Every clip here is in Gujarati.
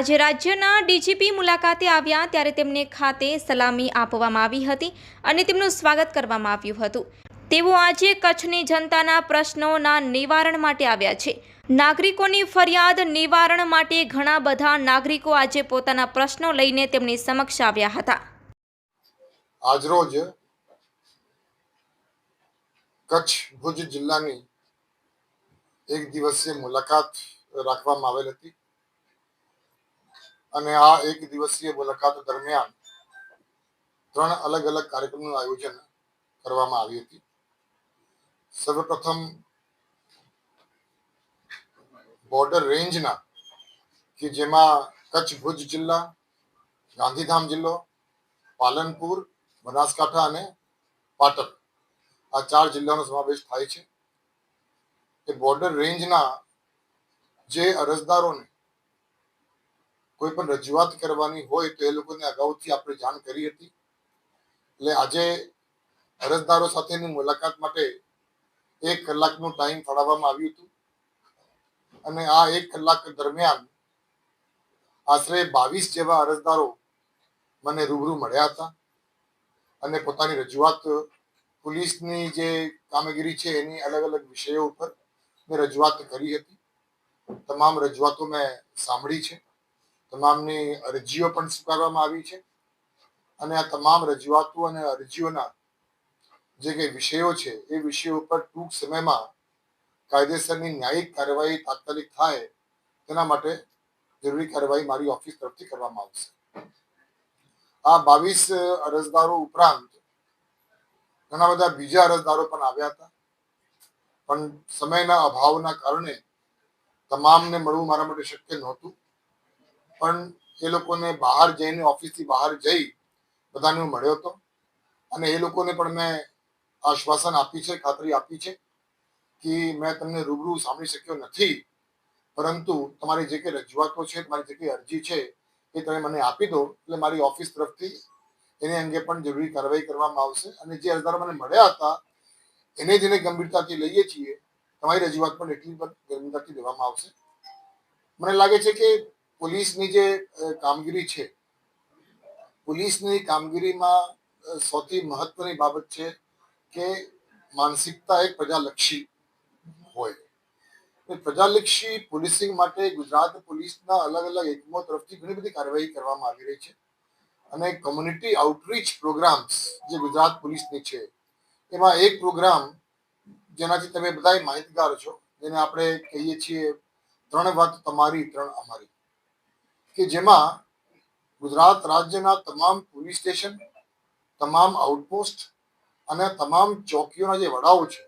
આજે રાજ્યના ડીજીપી મુલાકાતે આવ્યા ત્યારે તેમને ખાતે સલામી આપવામાં આવી હતી અને તેમનું સ્વાગત કરવામાં આવ્યું હતું. તેઓ આજે કચ્છની જનતાના પ્રશ્નોના નિવારણ માટે આવ્યા છે. નાગરિકોની ફરિયાદ નિવારણ માટે ઘણા બધા નાગરિકો આજે પોતાના પ્રશ્નો લઈને તેમની સમક્ષ આવ્યા હતા. આજરોજ કચ્છ ભુજ જિલ્લાની એક દિવસીય મુલાકાત રાખવામાં આવેલ હતી. અને આ એક દિવસીય મુલાકાત દરમિયાન ત્રણ અલગ અલગ કાર્યક્રમનું આયોજન કરવામાં આવી હતી. સર્વપ્રથમ બોર્ડર રેન્જના કે જેમાં કચ્છ ભુજ જિલ્લા, ગાંધીધામ જિલ્લો, પાલનપુર, બનાસકાંઠા અને પાટણ આ ચાર જિલ્લાનો સમાવેશ થાય છે. એ બોર્ડર રેન્જના જે અરજદારોને કોઈ પણ રજૂઆત કરવાની હોય તો એ લોકોને અગાઉથી આપણે જાણ કરી હતી. એટલે આજે અરજદારો સાથેની મુલાકાત માટે એક કલાકનું ટાઈમ ફાળવવામાં આવ્યું હતું. અને આ એક કલાક દરમિયાન આશરે બાવીસ જેવા અરજદારો મને રૂબરૂ મળ્યા હતા અને પોતાની રજૂઆત પોલીસની જે કામગીરી છે એની અલગ અલગ વિષયો ઉપર મેં રજૂઆત કરી હતી. તમામ રજૂઆતો મેં સાંભળી છે. તમામની અરજીઓ પણ સ્વીકારવામાં આવી છે. અને આ તમામ રજૂઆતો અને અરજીઓના જે કંઈ વિષયો છે, એ વિષયો ઉપર ટૂંક સમયમાં કાયદેસરની ન્યાયિક કાર્યવાહી તાત્કાલિક થાય, તેના માટે જરૂરી કાર્યવાહી મારી ઓફિસ તરફથી કરવામાં આવશે. આ બાવીસ અરજદારો ઉપરાંત ઘણા બધા બીજા અરજદારો પણ આવ્યા હતા. પણ સમયના અભાવના કારણે તમામને મળવું મારા માટે શક્ય નહોતું. પણ એ લોકોને બહાર જઈને ઓફિસથી બહાર જઈ બધાને હું મળ્યો હતો. અને એ લોકોને પણ મેં આશ્વાસન આપી છે, ખાતરી આપી છે કે મેં તમને રૂબરૂ સાંભળી શક્યો નથી. પરંતુ તમારી જે કંઈ રજૂઆતો છે, તમારી જે કંઈ અરજી છે, એ તમે મને આપી દો. એટલે મારી ઓફિસ તરફથી એને અંગે પણ જરૂરી કાર્યવાહી કરવામાં આવશે. અને જે અરજદારો મને મળ્યા હતા, એને જેને ગંભીરતાથી લઈએ છીએ. તમારી રજૂઆત પણ એટલી પણ ગંભીરતાથી લેવામાં આવશે. મને લાગે છે કે પોલીસની જે કામગીરી છે, પોલીસની કામગીરીમાં સૌથી મહત્વની બાબત છે કે માનસિકતા એક પ્રજાલક્ષી હોય. પ્રજાલક્ષી પોલીસિંગ માટે ગુજરાત પોલીસના અલગ અલગ એકમો તરફથી ઘણી બધી કાર્યવાહી કરવામાં આવી રહી છે. અને કમ્યુનિટી આઉટરીચ પ્રોગ્રામ્સ જે ગુજરાત પોલીસની છે, એમાં એક પ્રોગ્રામ જેનાથી તમે બધા માહિતગાર છો, જેને આપણે કહીએ છીએ ત્રણ વાત તમારી, ત્રણ અમારી. કે જેમાં ગુજરાત રાજ્યના તમામ પોલીસ સ્ટેશન, તમામ આઉટપોસ્ટ અને તમામ ચોકીઓના જે વડાઓ છે,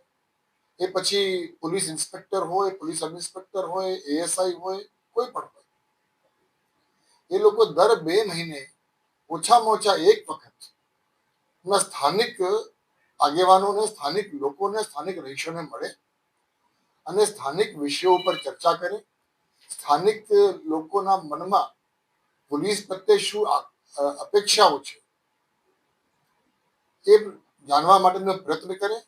એ પછી પોલીસ ઇન્સ્પેક્ટર હોય, પોલીસ સબ ઇન્સ્પેક્ટર હોય એએસઆઈ હોય, કોઈ પણ હોય. એ લોકો દર બે મહિને ઓછામાં ઓછા એક વખત સ્થાનિક આગેવાનોને, સ્થાનિક લોકોને, સ્થાનિક રહીશોને મળે અને સ્થાનિક વિષયો ઉપર ચર્ચા કરે સ્થાનિક લોકોના મનમાં પોલીસ પ્રત્યે શું અપેક્ષાઓ છે? એ જાણવા માટેનો પ્રયત્ન કરે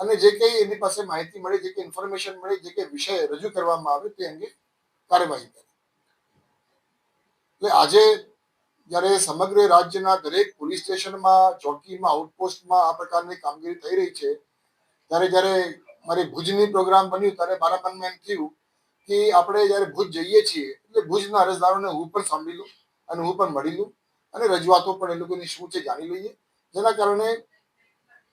અને જે કંઈ એની પાસે માહિતી મળે, જે કે ઇન્ફોર્મેશન મળે, જે કંઈ વિષય રજૂ કરવામાં આવે તે અંગે કાર્યવાહી કરે એટલે આજે જ્યારે સમગ્ર રાજ્યના દરેક પોલીસ સ્ટેશનમાં, ચોકીમાં, આઉટપોસ્ટમાં આ પ્રકારની કામગીરી થઈ રહી છે, ત્યારે જ્યારે મારી ભુજની પ્રોગ્રામ બન્યું, ત્યારે મારા મનમાં એમ થયું કે આપણે જ્યારે ભુજ જઈએ છીએ, એટલે ભુજના અરજદારોને હું પણ સાંભળી લઉં અને હું પણ મળી લઉં અને રજૂઆતો પણ એ લોકોની શું છે જાણી લઈએ. જેના કારણે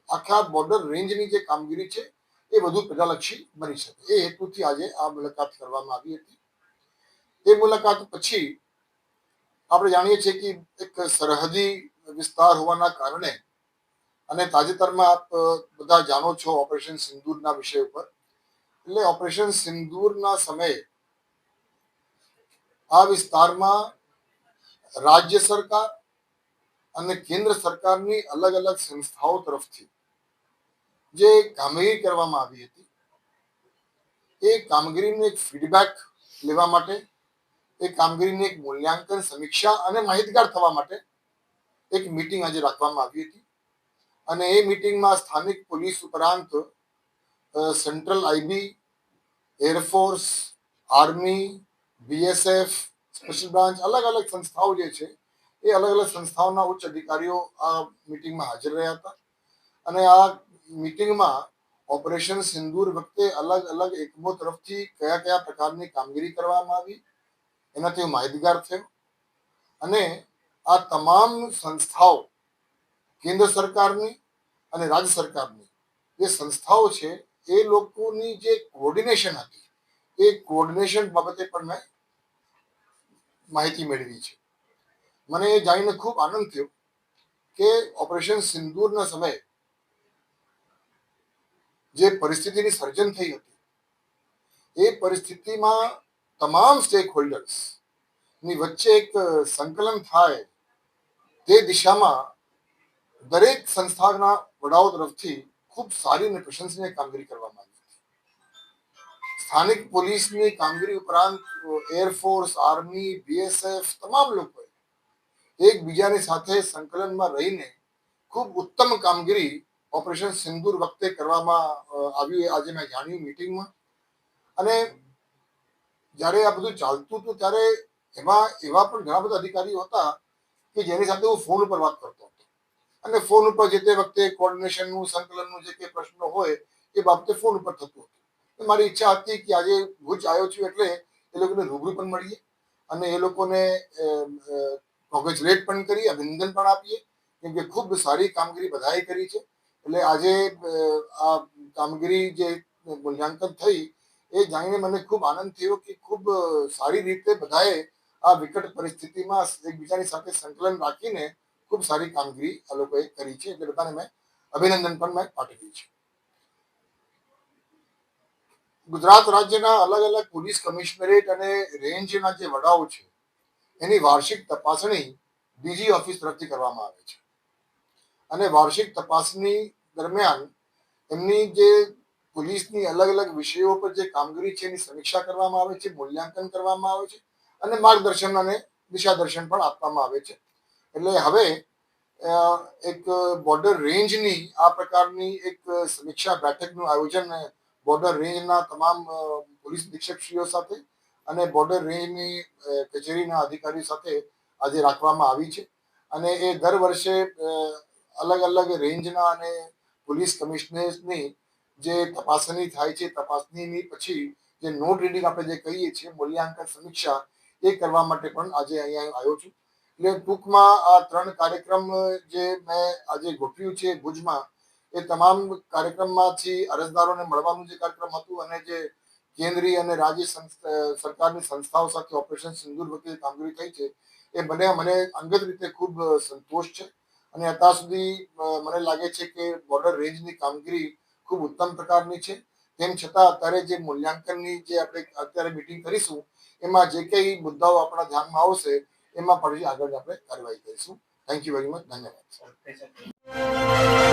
આખા બોર્ડર રેન્જની જે કામગીરી છે, એ વધુ પ્રજાલક્ષી બની શકે. એ હેતુથી આજે આ મુલાકાત કરવામાં આવી હતી. એ મુલાકાત પછી આપણે જાણીએ છીએ કે એક સરહદી વિસ્તાર હોવાના કારણે અને તાજેતરમાં આપ બધા જાણો છો ઓપરેશન સિંદૂરના વિષય ઉપર. એટલે ઓપરેશન સિંદૂરના સમયે આ વિસ્તારમાં રાજ્ય સરકાર અને કેન્દ્ર સરકારની અલગ અલગ સંસ્થાઓ તરફથી જે કામગીરી કરવામાં આવી હતી, એ કામગીરીનું એક ફીડબેક લેવા માટે, એ કામગીરીની એક મૂલ્યાંકન, સમીક્ષા અને માહિતગાર થવા માટે એક મીટિંગ આજે રાખવામાં આવી હતી. અને એ મીટિંગમાં સ્થાનિક પોલીસ ઉપરાંત central IB air force army BSF special branch અલગ અલગ સંસ્થાઓ જે છે એ અલગ અલગ સંસ્થાઓના ઉચ્ચ અધિકારીઓ આ મિટિંગમાં હાજર રહ્યા હતા. અને આ મિટિંગમાં ઓપરેશન સિંદૂર વખતે અલગ અલગ એકમો તરફથી કયા કયા પ્રકારની કામગીરી કરવામાં આવી, એનાથી માહિતગાર થયો. અને આ તમામ સંસ્થાઓ, કેન્દ્ર સરકારની અને રાજ્ય સરકારની, જે સંસ્થાઓ છે એ લોકોની જે કોર્ડિનેશન હતી, એ કોર્ડિનેશન બાબતે પણ મેં માહિતી મેળવી છે. મને એ જાણીને ખૂબ આનંદ થયો કે ઓપરેશન સિંદૂરના સમયે જે પરિસ્થિતિની સર્જન થઈ હતી, એ પરિસ્થિતિમાં તમામ સ્ટેક હોલ્ડર્સની વચ્ચે એક સંકલન થાય તે દિશામાં દરેક સંસ્થાના વડાઓ તરફથી ખૂબ સારી અને પ્રશંસનીય કામગીરી કરવામાં આવી સ્થાનિક પોલીસની કામગીરી ઉપરાંત એરફોર્સ આર્મી બીએસએફ તમામ લોકોએ એકબીજાની સાથે સંકલનમાં રહીને ખૂબ ઉત્તમ કામગીરી ઓપરેશન સિંદૂર વખતે કરવામાં આવ્યું આજે મેં જાણ્યું મિટિંગમાં. અને જ્યારે આ બધું ચાલતું હતું ત્યારે એમાં એવા પણ ઘણા બધા અધિકારીઓ હતા કે જેની સાથે હું ફોન પર વાત કરતો અને ફોન ઉપર જે તે વખતે કોર્ડિનેશનનું સંકલનનું જે કંઈ પ્રશ્નો હોય, એ બાબતે ફોન ઉપર થતું હતું. મારી ઈચ્છા હતી કે આજે ભુજ આવ્યો છું એટલે એ લોકોને રૂબરૂ પણ મળીએ અને એ લોકોને કોંગ્રેચ્યુલેટ પણ કરી, અભિનંદન પણ આપીએ, કેમ કે ખૂબ સારી કામગીરી બધાએ કરી છે. એટલે આજે આ કામગીરી જે મૂલ્યાંકન થઈ, એ જાણીને મને ખૂબ આનંદ થયો કે ખૂબ સારી રીતે બધાએ આ વિકટ પરિસ્થિતિમાં એકબીજાની સાથે સંકલન રાખીને ખૂબ સારી કામગીરી આ લોકોએ કરી છે એટલે બધાને મેં અભિનંદન પણ મેં પાઠવ્યું છે. ગુજરાત રાજ્યના અલગ અલગ પોલીસ કમિશનરેટ અને રેન્જના જે વડાઓ છે, એની વાર્ષિક તપાસણી ડીજી ઓફિસ તરફથી કરવામાં આવે છે. અને વાર્ષિક તપાસણી દરમિયાન એમની જે પોલીસની અલગ અલગ વિષયો પર જે કામગીરી છે એની સમીક્ષા કરવામાં આવે છે, મૂલ્યાંકન કરવામાં આવે છે અને માર્ગદર્શન અને દિશાદર્શન પણ આપવામાં આવે છે. એટલે હવે એક બોર્ડર રેન્જની આ પ્રકારની એક સમીક્ષા બેઠકનું આયોજન બોર્ડર રેન્જના તમામ પોલીસ નિરીક્ષકશ્રીઓ સાથે અને બોર્ડર રેન્જની કચેરીના અધિકારીઓ સાથે આજે રાખવામાં આવી છે. અને એ દર વર્ષે અલગ અલગ રેન્જના અને પોલીસ કમિશનર્સની જે તપાસણી થાય છે, તપાસણીની પછી જે નોટ રીડિંગ આપણે જે કહીએ છીએ, મૂલ્યાંકન સમીક્ષા, એ કરવા માટે પણ આજે અહીંયા આવ્યો છું. એટલે ટૂંકમાં આ ત્રણ કાર્યક્રમ જે મેં આજે ગોઠવ્યું છે ભુજમાં, એ તમામ કાર્યક્રમમાંથી અરજદારોને મળવાનું જે કાર્યક્રમ હતું અને જે કેન્દ્રીય અને રાજ્ય સરકારની સંસ્થાઓ સાથે ઓપરેશન સિંદુર વખતે કામગીરી થઈ છે, એ મને મને અંગત રીતે ખૂબ સંતોષ છે. અને અત્યાર સુધી મને લાગે છે કે બોર્ડર રેન્જની કામગીરી ખૂબ ઉત્તમ પ્રકારની છે. તેમ છતાં અત્યારે જે મૂલ્યાંકનની જે આપણે અત્યારે મિટિંગ કરીશું, એમાં જે કંઈ મુદ્દાઓ આપણા ધ્યાનમાં આવશે એમાં પણ આગળ આપણે કાર્યવાહી કરીશું. થેન્ક યુ વેરી મચ ધન્યવાદ.